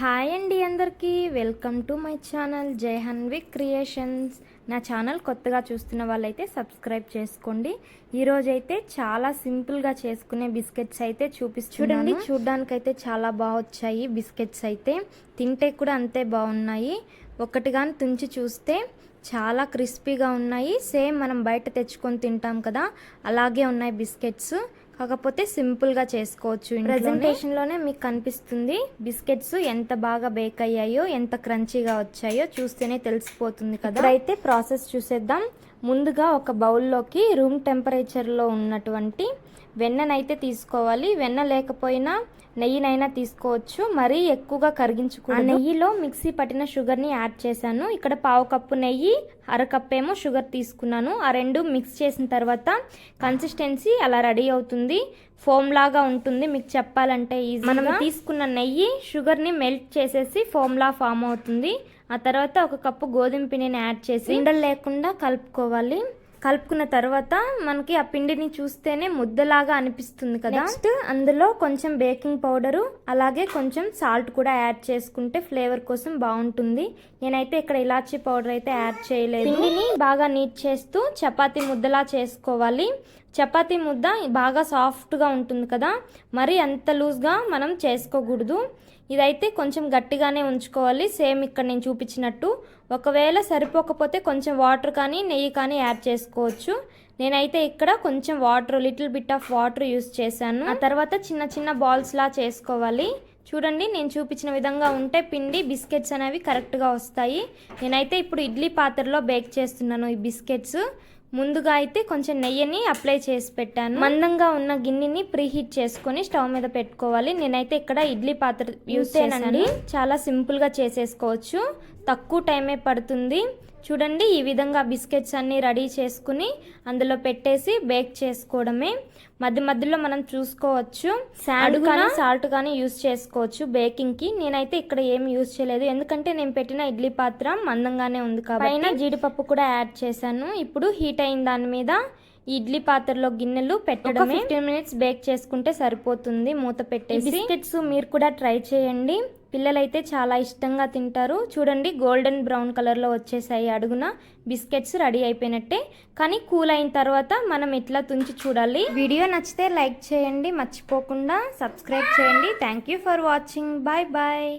Hi అండి అందరికీ. Welcome to my channel Jayahanvi creations. నా ఛానల్ కొత్తగా చూస్తున్న వాళ్ళైతే సబ్స్క్రైబ్ చేసుకోండి. ఈరోజైతే చాలా సింపుల్గా చేసుకునే బిస్కెట్స్ అయితే చూపిస్తున్నాను. చూడండి అయితే చాలా బాగా వచ్చాయి బిస్కెట్స్ అయితే. తింటే కూడా అంతే బాగున్నాయి. ఒకటి కానీ తుంచి చూస్తే చాలా క్రిస్పీగా ఉన్నాయి. సేమ్ మనం బయట తెచ్చుకొని తింటాం కదా అలాగే ఉన్నాయి బిస్కెట్స్. కాకపోతే సింపుల్గా చేసుకోవచ్చు ప్రజెంటేషన్లోనే మీకు కనిపిస్తుంది బిస్కెట్స్ ఎంత బాగా బేక్ అయ్యాయో ఎంత క్రంచీగా వచ్చాయో చూస్తేనే తెలిసిపోతుంది కదా. అయితే ప్రాసెస్ చూసేద్దాం. ముందుగా ఒక బౌల్లోకి రూమ్ టెంపరేచర్లో ఉన్నటువంటి వెన్ననైతే తీసుకోవాలి. వెన్న లేకపోయినా నెయ్యినైనా తీసుకోవచ్చు. మరీ ఎక్కువగా కరిగించుకూడదు. నెయ్యిలో మిక్సీ పట్టిన షుగర్ని యాడ్ చేశాను. ఇక్కడ పావు కప్పు నెయ్యి అరకప్ ఏమో షుగర్ తీసుకున్నాను. ఆ రెండు మిక్స్ చేసిన తర్వాత కన్సిస్టెన్సీ అలా రెడీ అవుతుంది. ఫోమ్ లాగా ఉంటుంది మీకు చెప్పాలంటే ఈజీ మనం తీసుకున్న నెయ్యి షుగర్ని మెల్ట్ చేసేసి ఫోమ్ లా ఫామ్ అవుతుంది. ఆ తర్వాత ఒక కప్పు గోధుమ పిండిని యాడ్ చేసి ఉండలు లేకుండా కలుపుకోవాలి. కలుపుకున్న తర్వాత మనకి ఆ పిండిని చూస్తేనే ముద్దలాగా అనిపిస్తుంది కదా. నెక్స్ట్ అందులో కొంచెం బేకింగ్ పౌడరు అలాగే కొంచెం సాల్ట్ కూడా యాడ్ చేసుకుంటే ఫ్లేవర్ కోసం బాగుంటుంది. నేనైతే ఇక్కడ ఇలాచీ పౌడర్ అయితే యాడ్ చేయలేదు. పిండిని బాగా నీట్ చేస్తూ చపాతీ ముద్దలా చేసుకోవాలి. చపాతీ ముద్ద బాగా సాఫ్ట్గా ఉంటుంది కదా. మరి అంత లూజ్గా మనం చేసుకోకూడదు. ఇదైతే కొంచెం గట్టిగానే ఉంచుకోవాలి. సేమ్ ఇక్కడ నేను చూపించినట్టు. ఒకవేళ సరిపోకపోతే కొంచెం వాటర్ కానీ నెయ్యి కానీ యాడ్ చేసుకోవచ్చు. నేనైతే ఇక్కడ కొంచెం water little bit of water use చేశాను. ఆ తర్వాత చిన్న చిన్న బాల్స్లా చేసుకోవాలి. చూడండి నేను చూపించిన విధంగా ఉంటే పిండి బిస్కెట్స్ అనేవి కరెక్ట్గా వస్తాయి. నేనైతే ఇప్పుడు ఇడ్లీ పాత్రలో బేక్ చేస్తున్నాను ఈ బిస్కెట్స్. ముందుగా అయితే కొంచెం నెయ్యిని అప్లై చేసి పెట్టాను. మందంగా ఉన్న గిన్నెని ప్రీ హీట్ చేసుకొని స్టవ్ మీద పెట్టుకోవాలి. నేనైతే ఇక్కడ ఇడ్లీ పాత్ర యూస్ చేశానండి చాలా సింపుల్గా చేసేసుకోవచ్చు. తక్కువ టైమే పడుతుంది. చూడండి ఈ విధంగా బిస్కెట్స్ అన్నీ రెడీ చేసుకుని అందులో పెట్టేసి బేక్ చేసుకోవడమే. మధ్య మధ్యలో మనం చూసుకోవచ్చు. సాల్ట్ కానీ సాల్ట్ కానీ యూస్ చేసుకోవచ్చు బేకింగ్కి నేనైతే ఇక్కడ ఏం యూస్ చేయలేదు. ఎందుకంటే నేను పెట్టిన ఇడ్లీ పాత్ర మందంగానే ఉంది కాబట్టి పైన జీడిపప్పు కూడా యాడ్ చేశాను. ఇప్పుడు హీట్ అయిన దాని మీద ఈ ఇడ్లీ పాత్రలో గిన్నెలు పెట్టడం ఫిఫ్టీన్ మినిట్స్ బేక్ చేసుకుంటే సరిపోతుంది. మూత పెట్టేసి బిస్కెట్స్ మీరు కూడా ట్రై చేయండి. పిల్లలైతే చాలా ఇష్టంగా తింటారు. చూడండి గోల్డెన్ బ్రౌన్ కలర్లో వచ్చేసాయి అడుగున. బిస్కెట్స్ రెడీ అయిపోయినట్టే. కానీ కూల్ అయిన తర్వాత మనం ఇట్లా తుంచి చూడాలి. వీడియో నచ్చితే లైక్ చేయండి. మర్చిపోకుండా సబ్స్క్రైబ్ చేయండి. Thank you for watching. Bye bye.